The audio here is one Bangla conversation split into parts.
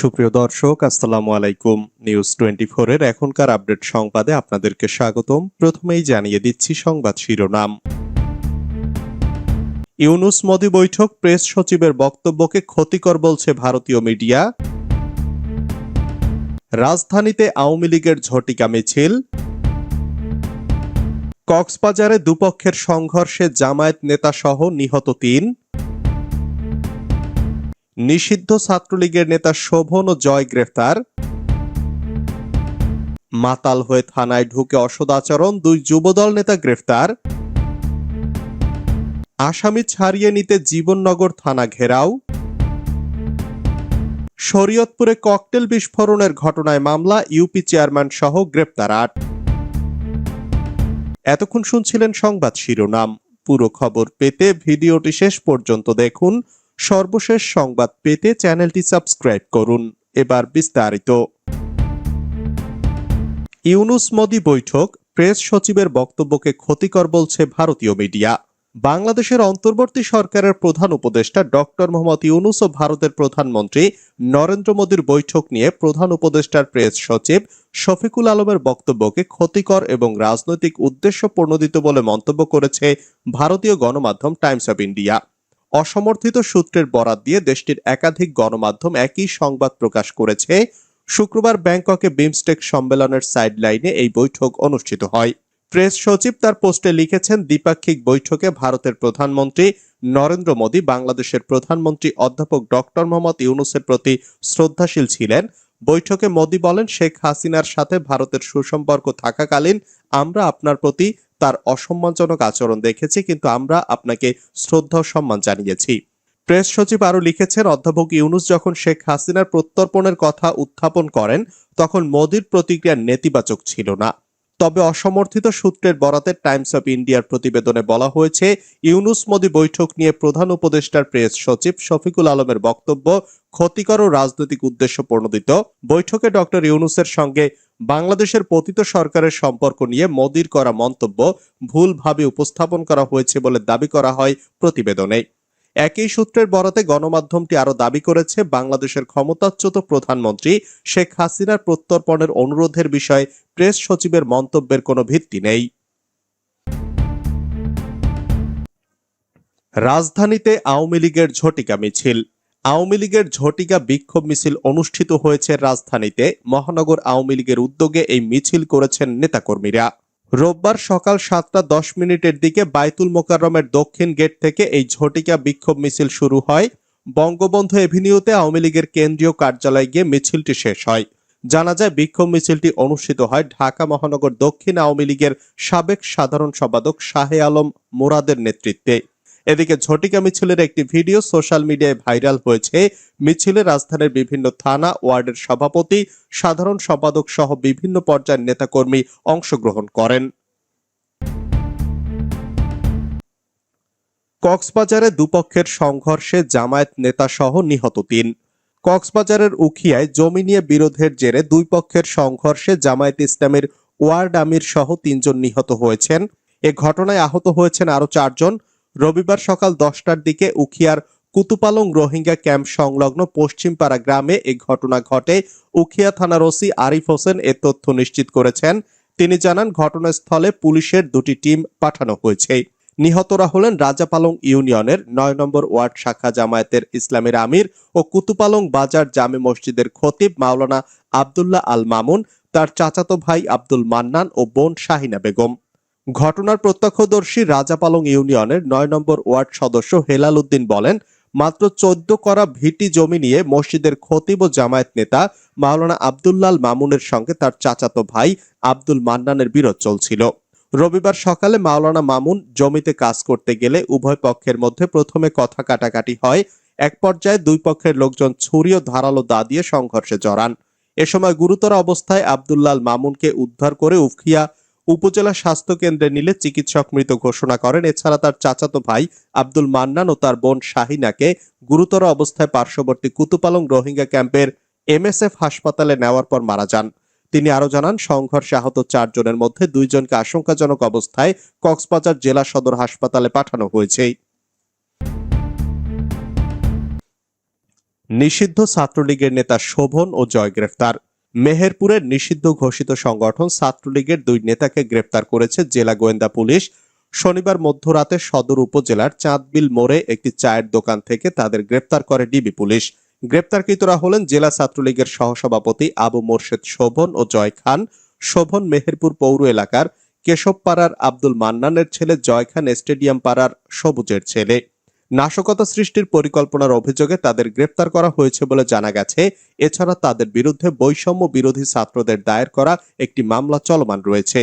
সুপ্রিয় দর্শক, আসসালামু আলাইকুম। নিউজ টোয়েন্টি এর এখনকার আপডেট সংবাদে আপনাদেরকে স্বাগতম। প্রথমেই জানিয়ে দিচ্ছি সংবাদ শিরোনাম। ইউনুস মোদি বৈঠক, প্রেস সচিবের বক্তব্যকে ক্ষতিকর বলছে ভারতীয় মিডিয়া। রাজধানীতে আওয়ামী লীগের ঝটিকা মিছিল। কক্সবাজারে দুপক্ষের সংঘর্ষে জামায়াত নেতাসহ নিহত তিন। নিষিদ্ধ ছাত্রলীগের নেতা শোভন ও জয় গ্রেফতার। মাতাল হয়ে থানায় ঢুকে অসদাচরণ দুই যুবদল নেতা গ্রেফতার। আসামি ছাড়িয়ে নিতে জীবননগর থানা ঘেরাও। শরীয়তপুরে ককটেল বিস্ফোরণের ঘটনায় মামলা, ইউপি চেয়ারম্যান সহ গ্রেপ্তার আট। এতক্ষণ শুনছিলেন সংবাদ শিরোনাম। পুরো খবর পেতে ভিডিওটি শেষ পর্যন্ত দেখুন। সর্বশেষ সংবাদ পেতে চ্যানেলটি সাবস্ক্রাইব করুন। এবার বিস্তারিত। ইউনুস মোদি বৈঠক, প্রেস সচিবের বক্তব্যকে ক্ষতিকর বলছে ভারতীয় মিডিয়া। বাংলাদেশের অন্তর্বর্তী সরকারের প্রধান উপদেষ্টা ডক্টর মোহাম্মদ ইউনুস ও ভারতের প্রধানমন্ত্রী নরেন্দ্র মোদীর বৈঠক নিয়ে প্রধান উপদেষ্টার প্রেস সচিব শফিকুল আলমের বক্তব্যকে ক্ষতিকর এবং রাজনৈতিক উদ্দেশ্য প্রণোদিত বলে মন্তব্য করেছে ভারতীয় গণমাধ্যম টাইমস অব ইন্ডিয়া। অসমর্থিত সূত্রের বরাত দিয়ে দেশটির একাধিক গণমাধ্যম একই সংবাদ প্রকাশ করেছে। শুক্রবার ব্যাংককে বিমস্টেক সম্মেলনের সাইডলাইনে এই বৈঠক অনুষ্ঠিত হয়। প্রেস সচিব তার পোস্টে লিখেছেন, দ্বিপাক্ষিক বৈঠকে ভারতের প্রধানমন্ত্রী নরেন্দ্র মোদী, বাংলাদেশের প্রধানমন্ত্রী অধ্যাপক ডক্টর মোহাম্মদ ইউনুসের প্রতি শ্রদ্ধাশীল ছিলেন। বৈঠকে মোদী বলেন, শেখ হাসিনার সাথে ভারতের সুসম্পর্ক থাকাকালীন আমরা আপনার প্রতি তার অসম্মানজনক আচরণ দেখেছি, কিন্তু আমরা আপনাকে শ্রদ্ধা সম্মান জানিয়েছি। প্রেস সচিব আরও লিখেছেন, অধ্যাপক ইউনুস যখন শেখ হাসিনার প্রত্যর্পণের কথা উত্থাপন করেন, তখন মোদির প্রতিক্রিয়া নেতিবাচক ছিল না। তবে অসমর্থিত সূত্রের বরাতে টাইমস অফ ইন্ডিয়ার প্রতিবেদনে বলা হয়েছে, ইউনুস মোদি বৈঠক নিয়ে প্রধান উপদেষ্টার প্রেস সচিব শফিকুল আলমের বক্তব্য ক্ষতিকর ও রাজনৈতিক উদ্দেশ্য প্রণোদিত। বৈঠকে ডক্টর ইউনুসের সঙ্গে বাংলাদেশের পতিত সরকারের সম্পর্ক নিয়ে মোদির করা মন্তব্য ভুলভাবে উপস্থাপন করা হয়েছে বলে দাবি করা হয় প্রতিবেদনে। একই সূত্রের বরাতে গণমাধ্যমটি আরও দাবি করেছে, বাংলাদেশের ক্ষমতাচ্যুত প্রধানমন্ত্রী শেখ হাসিনার প্রত্যর্পণের অনুরোধের বিষয়ে প্রেস সচিবের মন্তব্যের কোনো ভিত্তি নেই। রাজধানীতে আওয়ামী লীগের ঝটিকা মিছিল। আওয়ামী লীগের ঝটিকা বিক্ষোভ মিছিল অনুষ্ঠিত হয়েছে রাজধানীতে। মহানগর আওয়ামী লীগের উদ্যোগে এই মিছিল করেছেন নেতাকর্মীরা। রোববার সকাল সাতটা দশ মিনিটের দিকে বাইতুল মোকাররমের দক্ষিণ গেট থেকে এই ঝটিকা বিক্ষোভ মিছিল শুরু হয়। বঙ্গবন্ধু এভিনিউতে আওয়ামী লীগের কেন্দ্রীয় কার্যালয়ে গিয়ে মিছিলটি শেষ হয়। জানা যায়, বিক্ষোভ মিছিলটি অনুষ্ঠিত হয় ঢাকা মহানগর দক্ষিণ আওয়ামী লীগের সাবেক সাধারণ সম্পাদক শাহে আলম মোরাদের নেতৃত্বে। এদিকে ঝটিকা মিছিলের একটি ভিডিও সোশ্যাল মিডিয়ায় ভাইরাল হয়েছে। মিছিলে রাজধানীর বিভিন্ন থানা, ওয়ার্ডের সভাপতি, সাধারণ সম্পাদক সহ বিভিন্ন পর্যায়ের নেতাকর্মী অংশগ্রহণ করেন। কক্সবাজারে দুপক্ষের সংঘর্ষে জামায়াত নেতা সহ নিহত তিন। কক্সবাজারের উখিয়ায় জমি নিয়ে বিরোধের জেরে দুই পক্ষের সংঘর্ষে জামায়াত ইসলামের ওয়ার্ড আমির সহ তিনজন নিহত হয়েছেন। এ ঘটনায় আহত হয়েছেন আরও চারজন। রবিবার সকাল দশটার দিকে উখিয়ার কুতুপালং রোহিঙ্গা ক্যাম্প সংলগ্ন পশ্চিমপাড়া গ্রামে এ ঘটনা ঘটে। উখিয়া থানার ওসি আরিফ হোসেন এ তথ্য নিশ্চিত করেছেন। তিনি জানান, ঘটনাস্থলে পুলিশের দুটি টিম পাঠানো হয়েছে। নিহতরা হলেন রাজাপালং ইউনিয়নের নয় নম্বর ওয়ার্ড শাখা জামায়াতের ইসলামের আমির ও কুতুপালং বাজার জামে মসজিদের খতিব মাওলানা আবদুল্লাহ আল মামুন, তার চাচাতো ভাই আব্দুল মান্নান ও বোন শাহিনা বেগম। ঘটনার প্রত্যক্ষদর্শী রাজাপালং ইউনিয়নের নয় নম্বর ওয়ার্ড সদস্য হেলাল উদ্দিন বলেন, মাত্র চোদ্দ করা ভিটি জমি নিয়ে মসজিদের খতিব ও জামায়াত নেতা মাওলানা আবদুল্লাল মামুনের সঙ্গে তার চাচাতো ভাই আব্দুল মান্নানের বিরোধ চলছিল। রবিবার সকালে মাওলানা মামুন জমিতে কাজ করতে গেলে উভয় পক্ষের মধ্যে প্রথমে কথা কাটাকাটি হয়, এক পর্যায়ে দুই পক্ষের লোকজন ছুরি ও ধারালো দা দিয়ে সংঘর্ষে জড়ান। এ সময় গুরুতর অবস্থায় আবদুল্লাল মামুনকে উদ্ধার করে উখিয়া উপজেলা স্বাস্থ্য কেন্দ্রে নিলে চিকিৎসক মৃত ঘোষণা করেন। এছাড়া তার চাচাতো ভাই আব্দুল মান্নান ও তার বোন শাহিনাকে গুরুতর অবস্থায় পার্শ্ববর্তী কুতুপালং রোহিঙ্গা ক্যাম্পের এমএসএফ হাসপাতালে নেওয়ার পর মারা যান। তিনি আরও জানান, সংঘর্ষে আহত চারজনের মধ্যে দুইজনকে আশঙ্কাজনক অবস্থায় কক্সবাজার জেলা সদর হাসপাতালে পাঠানো হয়েছে। নিষিদ্ধ ছাত্রলীগের নেতা শোভন ও জয় গ্রেফতার মেহেরপুরের নিষিদ্ধ ঘোষিত সংগঠন ছাত্রলীগের দুই নেতাকে গ্রেপ্তার করেছে জেলা গোয়েন্দা পুলিশ। শনিবার মধ্যরাতে সদর উপজেলার চাঁদবিল মোড়ে একটি চায়ের দোকান থেকে তাদের গ্রেপ্তার করে ডিবি পুলিশ। গ্রেপ্তারকৃতরা হলেন জেলা ছাত্রলীগের সহসভাপতি আবু মোর্শেদ শোভন ও জয় খান। শোভন মেহেরপুর পৌর এলাকার কেশবপাড়ার আব্দুল মান্নানের ছেলে জয় খান স্টেডিয়াম পাড়ার সবুজের ছেলে। নাশকতা সৃষ্টির পরিকল্পনার অভিযোগে তাদের গ্রেপ্তার করা হয়েছে বলে জানা গেছে। এছাড়া তাদের বিরুদ্ধে বৈষম্য বিরোধী ছাত্রদের দায়ের করা একটি মামলা চলমান রয়েছে।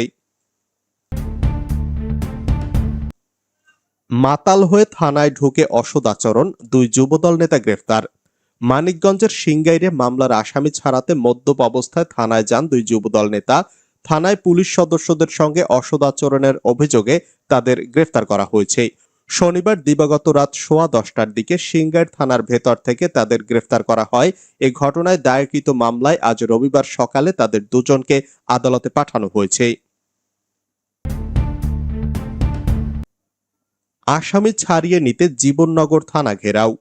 মাতাল হয়ে থানায় ঢুকে অসদাচরণ দুই যুবদল নেতা গ্রেফতার। মানিকগঞ্জের সিংগাইরে মামলার আসামি ছাড়াতে মদ্যপ অবস্থায় থানায় যান দুই যুবদল নেতা। থানায় পুলিশ সদস্যদের সঙ্গে অসদাচরণের অভিযোগে তাদের গ্রেফতার করা হয়েছে। শনিবার দিবাগত রাত সোয়া দশটার দিকে সিংগাইর থানার ভেতর থেকে তাদের গ্রেফতার করা হয়। এ ঘটনায় দায়েরকৃত মামলায় আজ রবিবার সকালে তাদের দুজনকে আদালতে পাঠানো হয়েছে। আসামি ছাড়িয়ে নিতে জীবননগর থানা ঘেরাও।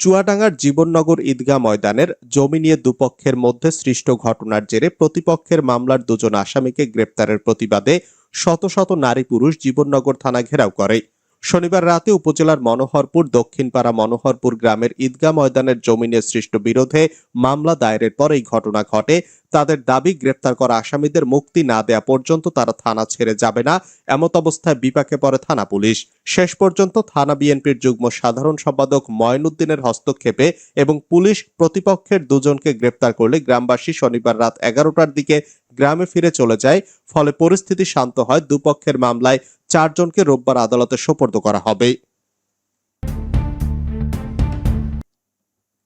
চুয়াডাঙ্গার জীবননগর ঈদগাহ ময়দানের জমি নিয়ে দুপক্ষের মধ্যে সৃষ্ট ঘটনার জেরে প্রতিপক্ষের মামলার দুজন আসামিকে গ্রেপ্তারের প্রতিবাদে শত শত নারী পুরুষ জীবননগর থানা ঘেরাও করে। শনিবার রাতে উপজেলার মনোহরপুর, দক্ষিণপাড়া মনোহরপুর গ্রামের ঈদগাহ ময়দানের জমি নিয়ে সৃষ্ট বিরোধে মামলা দায়েরের পর এই ঘটনা ঘটে। তাদের দাবি, গ্রেপ্তার করা আসামিদের মুক্তি না দেয়া পর্যন্ত তারা থানা ছেড়ে যাবে না। এমত অবস্থায় বিপাকে পড়ে থানা পুলিশ। শেষ পর্যন্ত থানা বিএনপির যুগ্ম সাধারণ সম্পাদক ময়নুদ্দিনের হস্তক্ষেপে এবং পুলিশ প্রতিপক্ষের দুজনকে গ্রেপ্তার করলে গ্রামবাসী শনিবার রাত এগারোটার দিকে গ্রামে ফিরে চলে যায়। ফলে পরিস্থিতি শান্ত হয়। দুপক্ষের মামলায় চারজনকে রোববার আদালতে সোপর্দ করা হবে।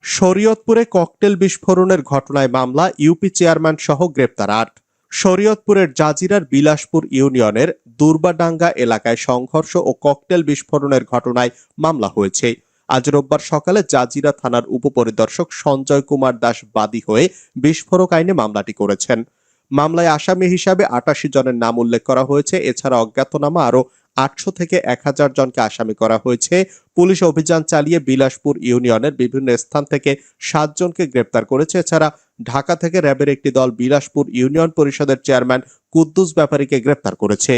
শরীয়তপুরে ককটেল বিস্ফোরণের ঘটনায় মামলা, ইউপি চেয়ারম্যান সহ গ্রেপ্তার আট। শরীয়তপুরের জাজিরার বিলাসপুর ইউনিয়নের দুর্বাডাঙ্গা এলাকায় সংঘর্ষ ও ককটেল বিস্ফোরণের ঘটনায় মামলা হয়েছে। আজ রোববার সকালে জাজিরা থানার উপপরিদর্শক সঞ্জয় কুমার দাস বাদী হয়ে বিস্ফোরক আইনে মামলাটি করেছেন। মামলায় আসামি হিসাবে আটাশি জনের নাম উল্লেখ করা হয়েছে। এছাড়া অজ্ঞাতনামা আরও আটশো থেকে এক হাজার জনকে আসামি করা হয়েছে। পুলিশ অভিযান চালিয়ে বিলাসপুর ইউনিয়নের বিভিন্ন স্থান থেকে সাতজনকে গ্রেপ্তার করেছে। এছাড়া ঢাকা থেকে র্যাবের একটি দল বিলাসপুর ইউনিয়ন পরিষদের চেয়ারম্যান কুদ্দুস ব্যাপারীকে গ্রেপ্তার করেছে।